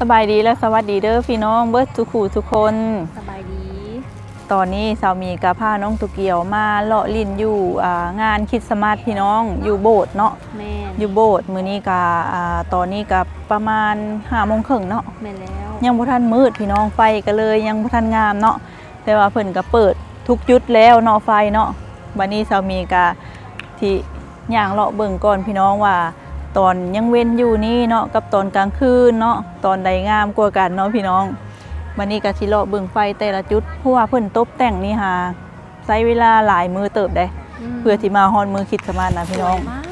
สบายดีและสวัสดีเด้อพี่น้องเบิร์ดทุกขู่ทุกคน สบายดี ตอนนี้สามีกับพาน้องตุกเกียวมาเลาะลินอยู่อ่างานคริดสต์มาสพี่น้องอยู่โบสถ์เนาะแม่นอยู่โบสถ์มื้อนี้กะอ่าตอนนี้กับประมาณ5โมงครึ่งเนาะแม่นแล้วยังบ่ทันมืดพี่น้องไฟก็เลยยังบ่ทันงามเนาะแต่ว่าเพิ่นก็เปิดทุกจุดแล้วเนาะไฟเนาะบัดนี้สามีก็ที่ย่างเลาะเบิ่งก่อนพี่น้องว่า ตอนยังเว้นอยู่นี่เนาะกับตอนกลางคืนเนาะตอนใดงามกว่ากันเนาะพี่น้องวันนี้ก็สิเลาะเบิ่งไฟแต่ละจุดเพราะว่าเพิ่นตบแต่งนี่หาใช้เวลาหลายมือเติบได้มเพื่อที่มาฮอนมือคิดสมานนะพี่น้องสวยมาก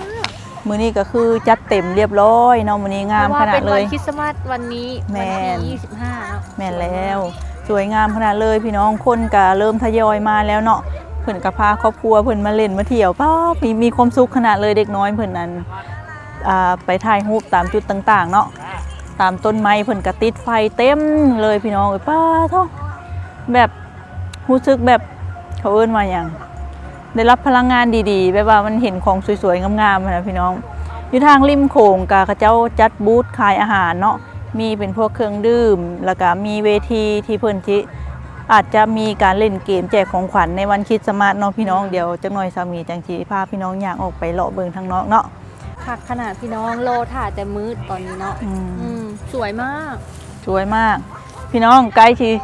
มื้อนี้ก็คือจัดเต็มเรียบร้อยเนาะมื้อนี้งามขนาดเลยพระว่ป็นวันคริสต์มาสวันนี้แม่วันนที่25เนาะแม่นแล้วสวยงามขนาดเลยพี่น้องคนก็เริ่มทยอยมาแล้วเนาะเพิ่นก็พาครอบครัวเพิ่นมาเล่นมาเที่ยวป้าบมีมีความสุขขนาดเลยเด็กน้อยเพิ่นนั้นอ่า ไปถ่ายรูปตามจุดต่างๆ เนาะตามต้นไม้เพิ่นก็ติดไฟเต็มเลยพี่น้องเอ้ยป้าท้องแบบรู้สึกแบบเขาเอิ้นว่าหยังได้รับพลังงานดีๆ แบบว่ามันเห็นของสวยๆ งามๆนะพี่น้อง อยู่ทางริมโขงกะเขาเจ้าจัดบูธขายอาหารเนาะมีเป็นพวกเครื่องดื่ม แล้วก็มีเวทีที่เพิ่นที่อาจจะมีการเล่นเกมแจกของขวัญในวันคริดสต์มาสเนาะพี่น้องเดี๋ยวจักหน่อยสามีจังสีพาพี่น้องอยากออกไปเลาะเบิงทางนอกเนาะ คักขนาดพี่น้องโลถ่าแต่มืดตอนนี้เนาะอืม อืมสวยมาก สวยมาก พี่น้องใกล้ที่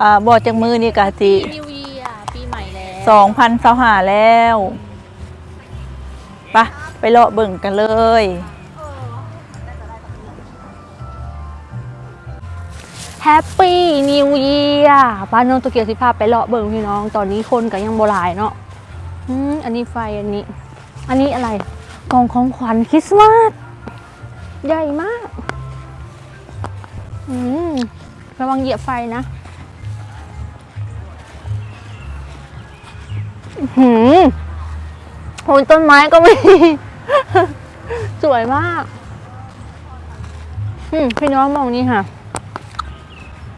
อ่าบอจากมือนี่กะสินิวเยียปีใหม่แล้วสองพันสาหาแล้วไปะไปเลาะเบิ่งกันเลย แฮปปี้นิวเยียบ้านน้องตัวเกียวสิพาไปเลาะเบิ่งพี่น้อง ตอนนี้คนก็ยังโบหลายเนาะอืมอันนี้ไฟอันนี้ อันนี้อะไร กล่องของขวัญคริสต์มาสใหญ่มากอืมระวังเหยียบไฟนะหืมโคนต้นไม้ก็มีสวยมากอืมพี่น้องมองนี่ค่ะ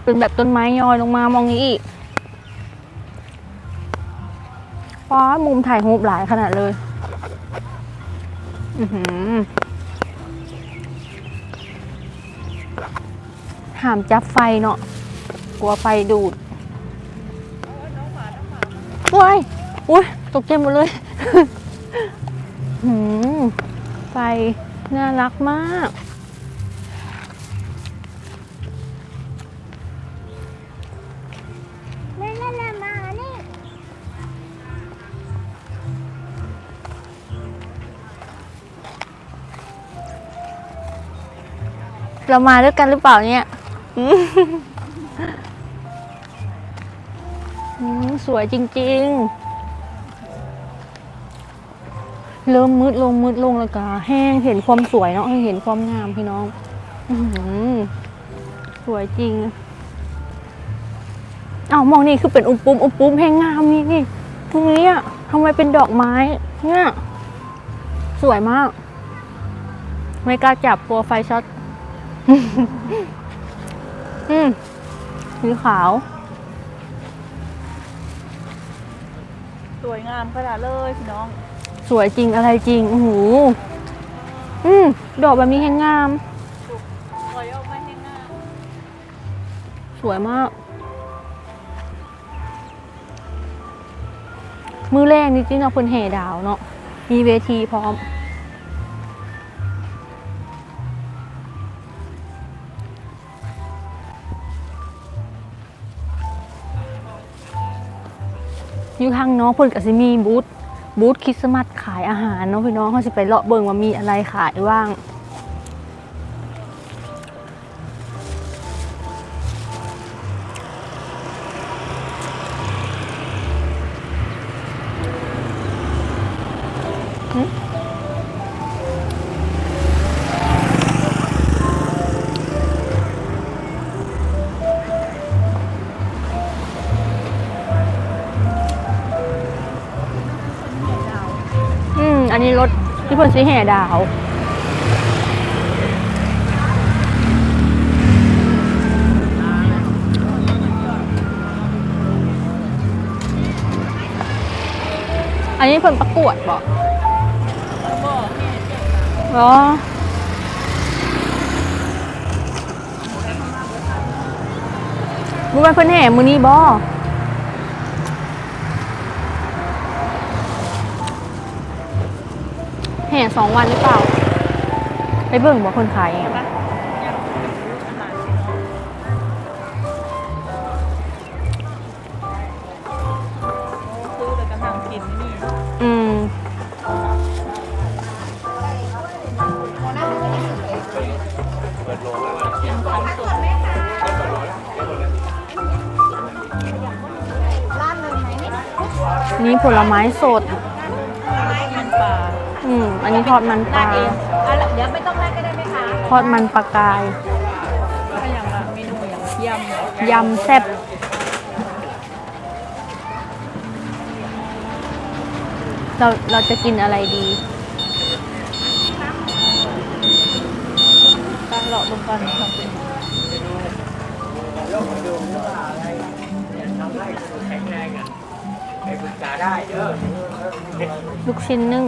เป็นแบบต้นไม้ยอยลงมามองนี้อีกฟ้ามุมถ่ายรูปหลายขนาดเลย ห้ามจับไฟเนาะกลัวไฟดูดว้ายอุ้ยตกใจหมดเลยหืมไฟน่ารักมาก เรามาด้วยกันหรือเปล่าเนี่ยสวยจริง ๆ เริ่มมืดลงมืดลงแล้วก็แห้งเห็นความสวยเนาะเห็นความงามพี่น้องอสวยจริงเอ้ามองนี่คือเป็นอุมปุมอุมปุมแห้งงามนี่นี่ตรงนี้อะทำไมเป็นดอกไม้ เนี่ย สวยมาก ไม่กล้าจับกลัวไฟช็อต อืมสีขาว สวยงามขนาดเลยพี่น้อง สวยจริงอะไรจริงโอ้โหอืมดอกแบบนี้แห้งงาม สวยออกมาให้งามสวยมาก มือแรกนี่จริงๆเราเพิ่นแห่ดาวเนาะมีเวทีพร้อม อยู่ข้างน้องเพิ่นก็สิมีบูธบูธคริสต์มาสขายอาหารเนาะพี่น้องเขาสิไปเลาะเบิ่งว่ามีอะไรขายว่าง นี้รถที่เพิ่นสิแห่ดาวอันนี้เพิ่นประกวดบอกอ๋อบุ้ยเพิ่นแห่มูนี่บ่ แห่สองวันหรือเปล่า ไปเบิ่งบ่าคนขายอะซื้อแต่กำลังกินนี่อืมนี่ผลไม้สด นนี้ทอดมันปลาเดี๋ยวไม่ต้องแลกก็ได้ไหมคะทอดมันปลากายถ้าอย่างละเมนูอย่างยำยำแซ่บเราเราจะกินอะไรดีตั้งเลาะลงกันทำเป็นลูกชิ้นนึ่ง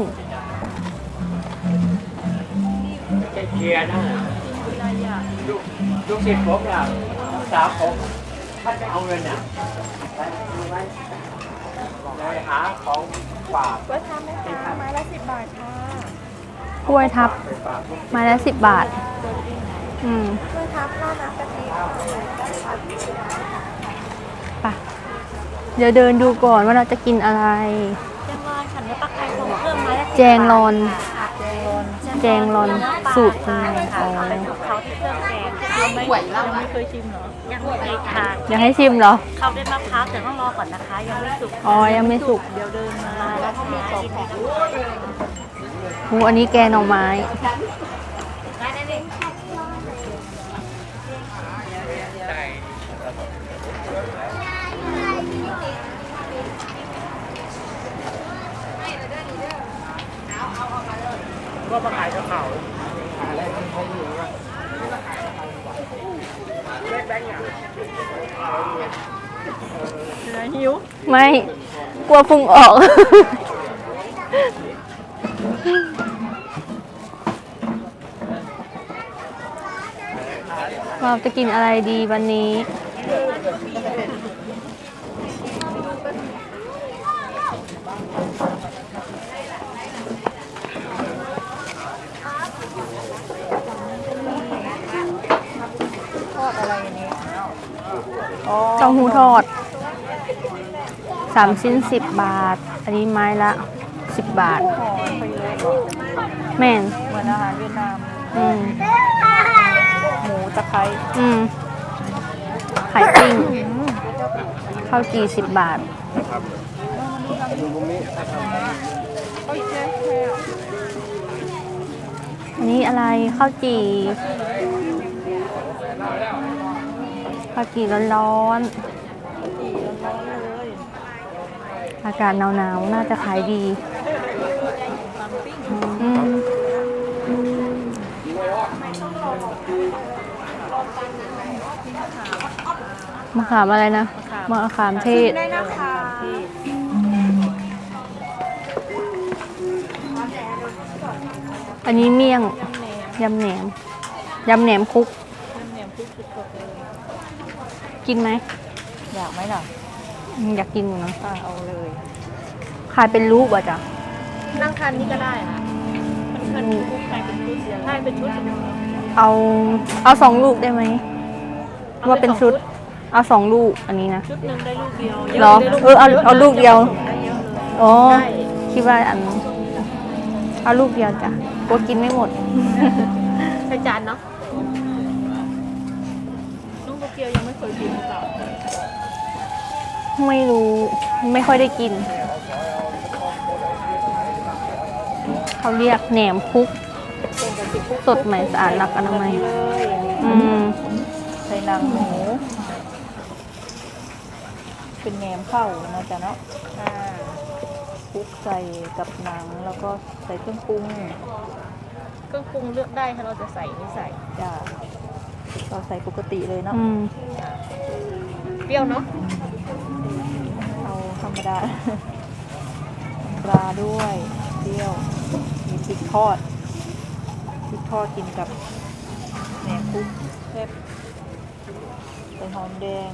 เคลียร์นะลูกลูกศิษย์ผมน่ะสาวผมท่านจะเอาเงินน่ะไปหาของฝากก็ทำไหมคะไม้ละสิบบาทค่ะกล้วยทับไมาละสิบบาท อืมช่วยทับข้าวน้ำกะทิไปเดี๋ยวเดินดูก่อนว่าเราจะกินอะไร แจงรอนขันและปักไก่ทรงเครื่องไม้ละแจงรอน10แจงรอนสูตรยังไง ค่ะอ๋อเป็นของเขาที่เครื่องแกงไม่ยังไม่เคยชิมเหรอ ยังไม่เคยทานอยากให้ชิมเหรอ เขาได้มะพร้าวแต่ต้องรอก่อนนะคะ ยังไม่สุกอ๋อยังไม่สุกเดี๋ยวเดินมามาแล้วเขามีสองแผงหูอันนี้แกงหน่อไม้ได้ได้เลยก็มาขายกระเป๋า เนื้อหิว ไม่ กลัวพุงออก เราจะกินอะไรดีวันนี้ ทอดอะไรอันนี้ อ๋อเต้าหู้ทอด สามชิ้นสิบบาท อันนี้ไม้ละสิบบาทหอมไปเลยเหรอแม่นเหมือนอาหารเวียดนาม อืมหมูตะไคร้อืมไข่ปิ้งข้าวจีสิบบาท อันนี้อะไรข้าวจีข้าวจีร้อนๆ อากาศหนาวๆ น่าจะขายดีอืมมะขามอะไรนะมะขามเทศได้นะคะอันนี้เมี่ยงยำแหนมยำแหนมคุกแหนมพริกสดๆเลยกินไหมอยากไหมล่ะอืม อยากกินอยู่นะอะเอาเลยขายเป็นรูปอะจ้ะนั่งคันนี้ก็ได้ค่ะมันเป็นคุกใครเป็นชุดเสียใช่เป็นชุดเอาเอาสองลูกได้ไหมว่าเป็นชุด เอาสองลูกอันนี้นะชุดหนึ่งได้ลูกเดียวเหรอเออเอาเอาลูกเดียวได้เยอะเลยอ๋อคิดว่าอันเอาลูกเดียวจ้ะกลัวกินไม่หมดใช้จานเนาะ ไม่รู้ไม่ค่อยได้กิน เขาเรียกแหนมคุก สดใหม่สะอาดหลักอนามัยเลยอืมใส่หนังหมู เป็นแหนมเข้านะจ๊ะเนาะคลุกใส่กับหนังแล้วก็ใส่เครื่องปรุงเครื่องปรุงเลือกได้ถ้าเราจะใส่ไม่ใส่จ้ะเราใส่ปกติเลยเนาะอืมเปรี้ยวเนาะเอาธ รรมดาปลาด้วยเปรี้ยว มีพริกทอดพริกทอดกินกับแหนมคลุกแซ่บใส่หอมแดง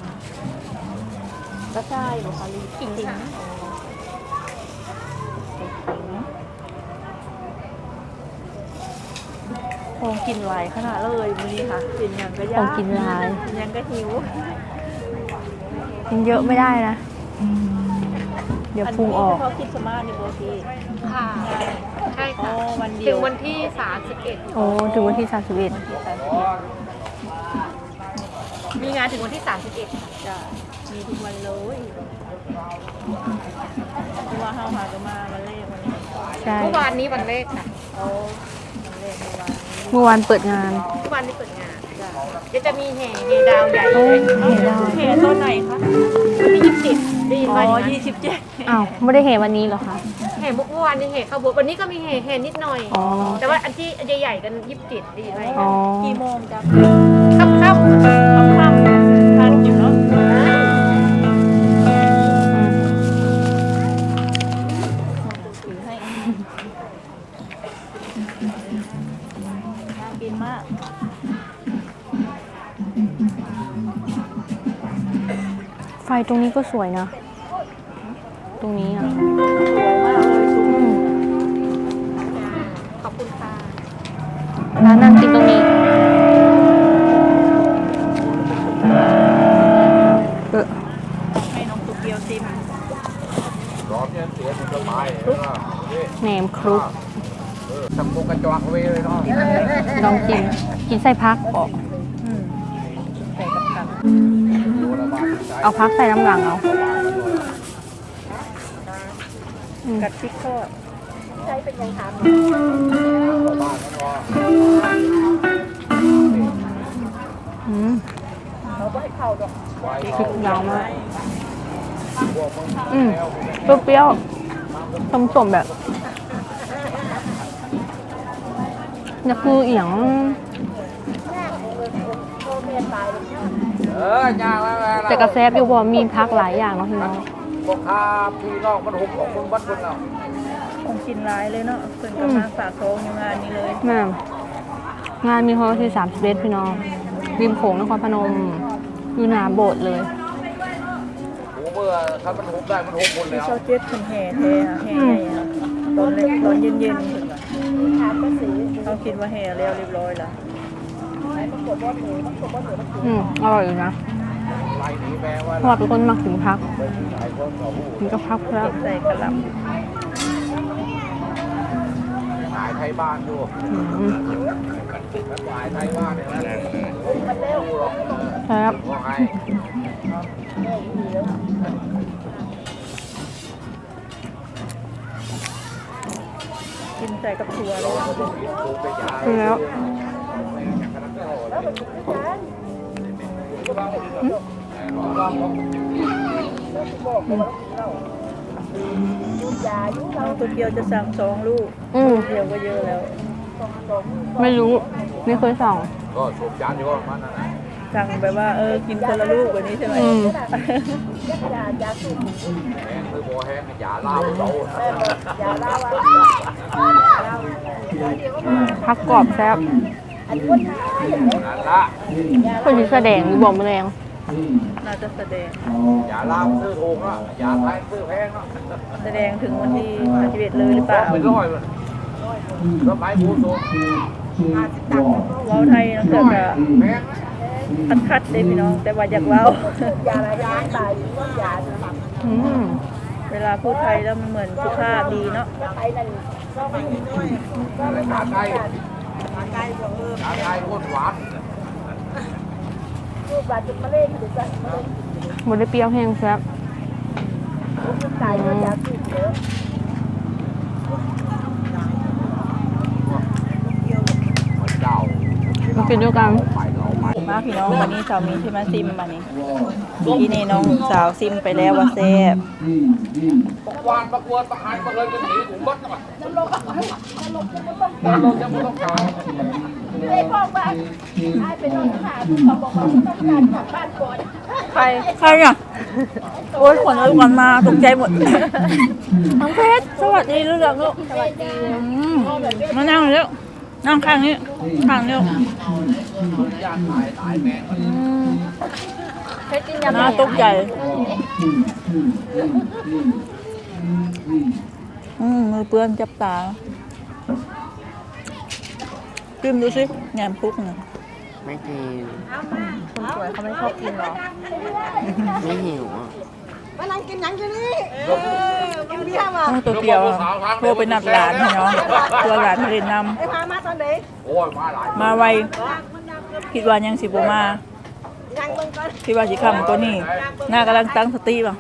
กระชายบุคลิกขิงค่ะคงกินหลายขนาดเลยมื้อนี้ค่ะกินอย่างก็ขยาองกกินหลายกินอย่างก็หิวกินเยอะไม่ได้นะ เดี๋ยวพุงออกเขาคิดสมาร์ทในโบทีค่ะ ใช่อ๋อค่ะ วันเดีถึยวงวันที่ 31 โอ้ถึงวันที่ 31มีงานถึงวันที่ 31 จะมีทุกวันเลยเพราะว่าเฮาหาก็มาวันแรกวันนี้ใช่เมื่อวานนี้วันแรกค่ะเอาวันแรกเมื่อวานนี้เมื่อวานเปิดงาน เมื่อวานนี้เปิดงานเดี๋ยวจะมีแห่แห่ดาวใหญ่โอ้เลยเห็นได้แห่ต้นไหนคะวันที่27ได้ยินอ๋ว่าอย่างอนั้นยี่สิบเจ็ด อ้าวไม่ได้เห็นวันนี้เหรอคะ แห่เมื่อวานนี้แห่เข้าโบสถ์วันนี้ก็มีแห่แห่นิดหน่อย อ๋อ แต่ว่าอันที่ใหญ่ๆกัน27ได้ยินว่าอย่างอ๋อนั้นกี่โมงจ๊ะค่ำค่ำๆทันอยู่เนาะอืมถือให้น่ากินมากไฟตรงนี้ก็สวยนะ ตรงนี้อะสวยมากเลยชุอืมๆขอบคุณค่ะร้านนั่งกินตรงนี้ เออให้น้องตุกเกียวซิมร้อมเนี่ยเสียมันสบายเลยนะนี่แหนมครุกเออทำมุกกระจอกไว้เลยเนาะลองกิน กินไส้พักออกอืมใส่กับ กับดูระบาดใจเอาพักใส่น้ำหลังเอากัดพริกทอดอืมพริกยาวมากอืมเปรี้ยวๆสมๆแบบนี่คือเอียงเออย่างแล้วแต่กระแซบอยู่บ่มีพักหลายอย่างเนาะพี่น้อง พวกข้าพี่น้องมันหุบของมึงบัดมึงเอาคงกินร้ายเลยเนาะเพิ่นก็มาฝากท้องอยู่งานนี้เลยแม่งานมีเขาที่สามสิบเอ็ดพี่น้องริมโขงนครพนมอยู่หนาโบสถ์เลย หูเมื่อถ้ามันหุบได้มันหุบหมดแล้ว เช้าเจ็ดเพิ่นแห่แท้อะแห่ใหญ่อะตอนเล็กตอนเย็นๆเพิ่นว่าเขาคิดว่าแห่แล้วเรียบร้อยแล้วอืมอร่อยอยู่นะไล่หนีแม่ว่า เพราะว่าเป็นคนมักถึงพักไปที่ไหนก็เขาหูถึงก็พักแล้วใส่กระหล่หายไทยบ้านดูอืมหายไทยบ้านเนี่ยนะมันเร็วหรอกแซ่บว่าไงำกินใส่กับถั่วเลยดูไปยายถึงแล้วอืม น้องตุกเกียวจะสั่งสองลูกอืม เดียวก็เยอะแล้ว ไม่รู้ ไม่เคยสั่ง ก็สูบยาที่ว่ามันนะสั่งแบบว่าเออกินคนละลูกแบบนี้ใช่ไหมอืม แห้งคือโบแห้งยาล่าเราพักกรอบแซ่บนั่นละคนที่แสดงอยู่บอกแมลง น่าจะแสดงยาล่าซื้อถูกเนาะยาไทยซื้อแพงเนาะแสดงถึงวันที่31เลยหรือเปล่าเป็นร้อยเลยก็ไม้บูสูงเว้าไทยนังเกิดกะแพงนะคัดๆเลยพี่น้อง แต่ว่าอยากเว้าอืมเวลาพูดไทยแล้วมันเหมือนสุภาพดีเนาะอะไรขาไก่ขาไก่โคตรหวาน หมดได้เปรี้ยวแห้งแซ่บอืมมันเจ้ามากินด้วยกันไปเราไปมาพี่น้องวันนี้สาวมีที่มาซิมมานี่ที่นี่น้องสาวซิมไปแล้วว่าแซ่บประกวานประกวดประหารประเลยกันหนีถุงบัดหน่อยนรกนรกจะ ไม่ต้องการใครใครอะโอ้ยขนลุกกันมาตกใจหมดน้องเพชรสวัสดีลูกหลังลูกสวัสดีมานั่งเร็วนั่งข้างนี้ข้างนี้ญาติตายตายแม่อืมเพชรกินยำหน้าตกใจอืมมือเปื้อนจับตา จิ้มดูสิแหนมคลุกนะไม่กินคนสวยเขาไม่ชอบกินหรอไม่หิวอะตัวเกียวอะโทรไปนัดหลานพี่น้องตัวหลานมาเล่นนำโอ้ยมาหลายมาไวคิดว่ายังสิบมาคิดว่าสิคำตัวนี้หน้ากำลังตั้งสติป่ะ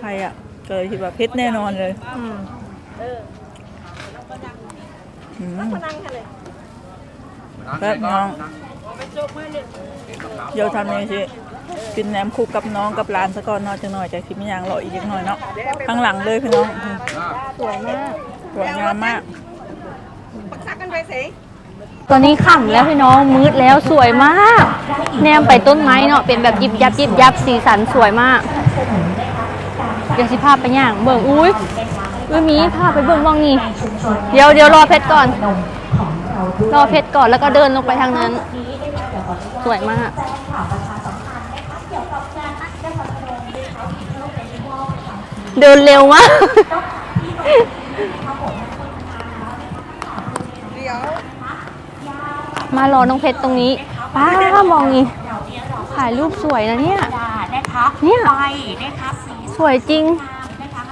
ใครอะก็เลยคิดว่าเพชรแน่นอนเลยอืม แป๊บน้องเดี๋ยวทำนี่สิกินแหนมคุกกับน้องกับหลานซะก่อนเนอนจังหน่อยจะคิดไม่ยังรออีกจักหน่อยเนาะข้างหลังเลยพี่น้องสวยมากสวยงามมาก ตอนนี้ค่ำแล้วพี่น้องมืดแล้วสวยมาก แนมไปต้นไม้เนาะเป็นแบบยิบยับยิบยับสีสันสวยมากเดี๋ยวสิภาพไปย่างเบิ่งอุ้ยอุ้ยมีภาพไปเบิ่งมองนี่เดี๋ยวเดี๋ยวรอเพชรก่อน รอเพชรก่อนแล้วก็เดินลงไปทางนั้น สวยมากเดินเร็วมากมารอน้องเพชรตรงนี้ ป้ามองนี่ถ่ายรูปสวยนะเนี่ยนะคะเนี่ยไฟนะคะสีสวยจริง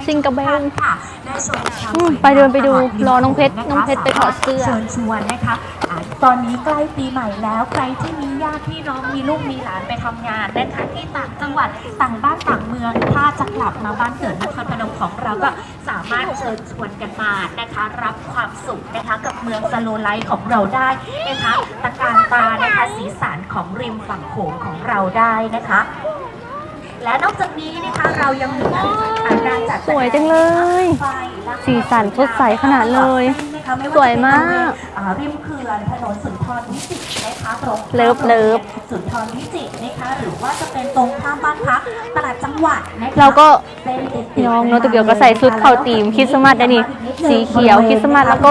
ซิงกระเบลค่ะได้ส่วนค่ะอืมไปเดินไปดูรอน้องเพชรน้องเพชรไปถอดเสื้อเชิญชวนนะคะอ่าตอนนี้ใกล้ปีใหม่แล้วใครที่มีญาติพี่น้องมีลูกมีหลานไปทำงานนะคะที่ต่างจังหวัดต่างบ้านต่างเมืองถ้าจะกลับมาบ้านเกิดนครพนมของเราก็สามารถเชิญชวนกันมานะคะ รับความสุขนะคะกับเมืองสโลไลท์ของเราได้นะคะตะการตานะคะสีสันของริมฝั่งโขงของเราได้นะคะ และนอกจากนี้นะคะเรายังมีการจัดแดงสวยจังเลยไฟและสีสันสดใสขนาดเลยนะคะไว่าสวยมากจะเป็นบริเวณอ่าริมเขื่อนถนนสุนทรวิจิตรนะคะตรงเลิฟเลิฟสุนทรวิจิตรนะคะหรือว่าจะเป็นตรงข้ามบ้านพักตลาดจังหวัดนะคะเราก็เส้นติดๆน้องโน้ตเกียวก็ใส่ชุดเข้าธีมคริสต์มาสได้นี่สีเขียวคริสต์มาสแล้วก็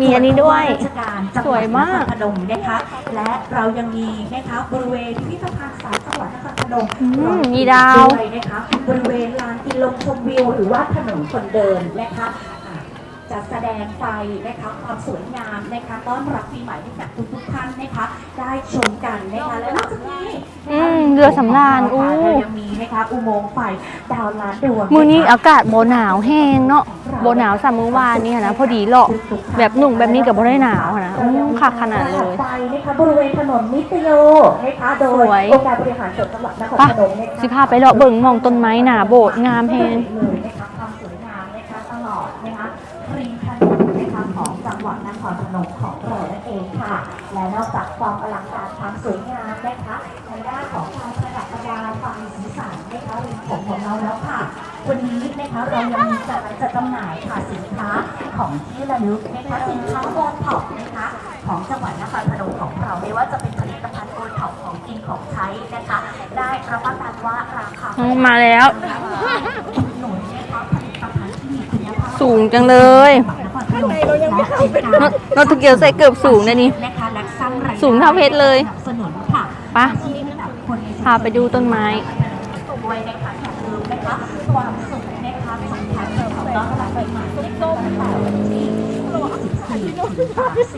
มีอันนี้ด้วยราชการจังหสวยมากนครพนมนะคะและเรายังมีนะคะบริเวณพิพิธภัณฑ์สายจังหวัด นครพนมอืมมีดาว ด้วยนะคะบริเวณลานกินลมชมวิวหรือว่าถนนคนเดินนะคะอ่า จะแสดงไฟนะคะความสวยงามนะคะต้อนรับปีใหม่ให้กับทุกๆท่านนะคะได้ชมกันนะคะและนอกจากนี้อืมเรือสำราญอู้ เรายังมีนะคะอุโมงค์ไฟดาวล้านดวงมือนี้ะคะอากาศโบหนาวแห้งเนาะโบหนาวสามมื้อวานนี่นะพอดีเหลาะแบบหนุ่งแบบนี้กับโบได้หนาวอะนะอืมคักขนาดเลยไฟนะคะบริเวณถนนนิตโยนะคะโดสยวยองค์การบริหารส่วนจังหวัดนครปะพนมนะคะสิพาไปเลาะเบิ่งมองต้นไม้หนาโบสถ์งามแฮง เลย หวัดนครพนมของเรานั่นเองค่ะ และนอกจากความอลังการความสวยงามนะคะในด้านของการประดับประดาไฟสีสันนะคะริมโขงของเราแล้วค่ะ วันนี้นะคะเรายังมีจัดจัดจำหน่ายค่ะสินค้าของที่ระลึกนะคะสินค้าโอท็อปนะคะของจังหวัดนครพนมของเราไม่ว่าจะเป็นผลิตภัณฑ์โอท็อปของกินของใช้นะคะ ได้รับประกันว่าราคาอืมมาแล้วหนุนนะคะผลิตภัณฑ์ที่มีคุณภาพสูงจังเลย ข้างในเรายังไม่เข้าไปโนโนตเกียวใส่เกือบสูงนะนี่ นะคะและสร้างรายได้สูงเท่าเพชรเลยสนับสนุนค่ะปะที่ระดับคนในชุมชน พาไปดูต้นไม้ ด้วยนะคะอย่าลืมนะคะความสุขนะคะสำคัญของต้อนรับปีใหม่ในตั้งแต่วันที่14ถึง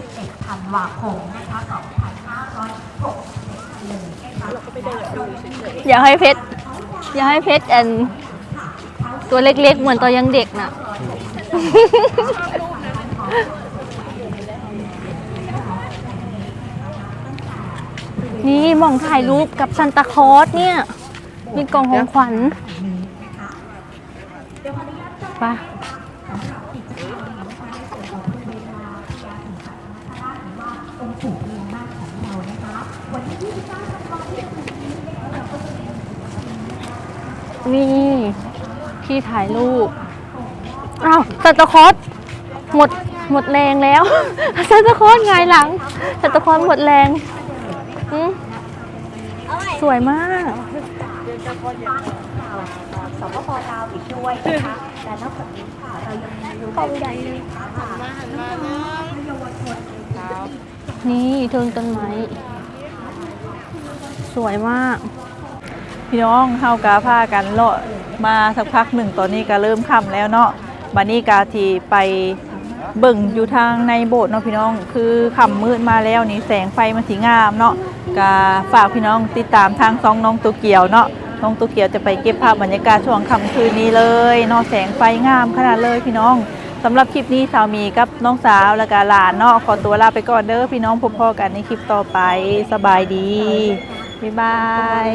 31ธันวาคมนะคะ2561เลยนะคะอยากให้เพชร อยากให้เพชรอันตัวเล็กๆ เหมือนตอนยังเด็กน่ะ นี่มองถ่ายรูปกับซันตาคลอสเนี่ย มีกล่องของขวัญไปะนี่ที่ถ่ายรูป อ้าวซันตาคลอสหมด หมดแรงแล้วซันตาคลอสไงายหลังซันตาคลอสหมดแรงอืมสวยมากสปปลาวอีกด้วยนะคะและนอกจากนี้ค่ะเรายังมีรู้ของใหญ่เลยค่ะเยาวชนนี่เทิงต้นไม้สวยมาก พี่น้องเฮากาพากันเลาะมาสักพักหนึ่งตอนนี้ก็เริ่มค่ำแล้วเนาะบัดนี้กาทีไป เบิ่งอยู่ทางในโบสถ์เนาะพี่น้อง คือค่ำมืดมาแล้วนี่แสงไฟมันสีงามเนาะกาฝากพี่น้องติดตามทางซองน้องตัวเกียวเนาะน้องตัวเกียวจะไปเก็บภาพบรรยากาศช่วงค่ำคืนนี้เลยเนาะแสงไฟงามขนาดเลยพี่น้องสำหรับคลิปนี้สาวมีกับน้องสาวและกาหลานเนาะขอตัวลาไปก่อนเด้อพี่น้องพบพอกันในคลิปต่อไปสบายดีบ๊ายบาย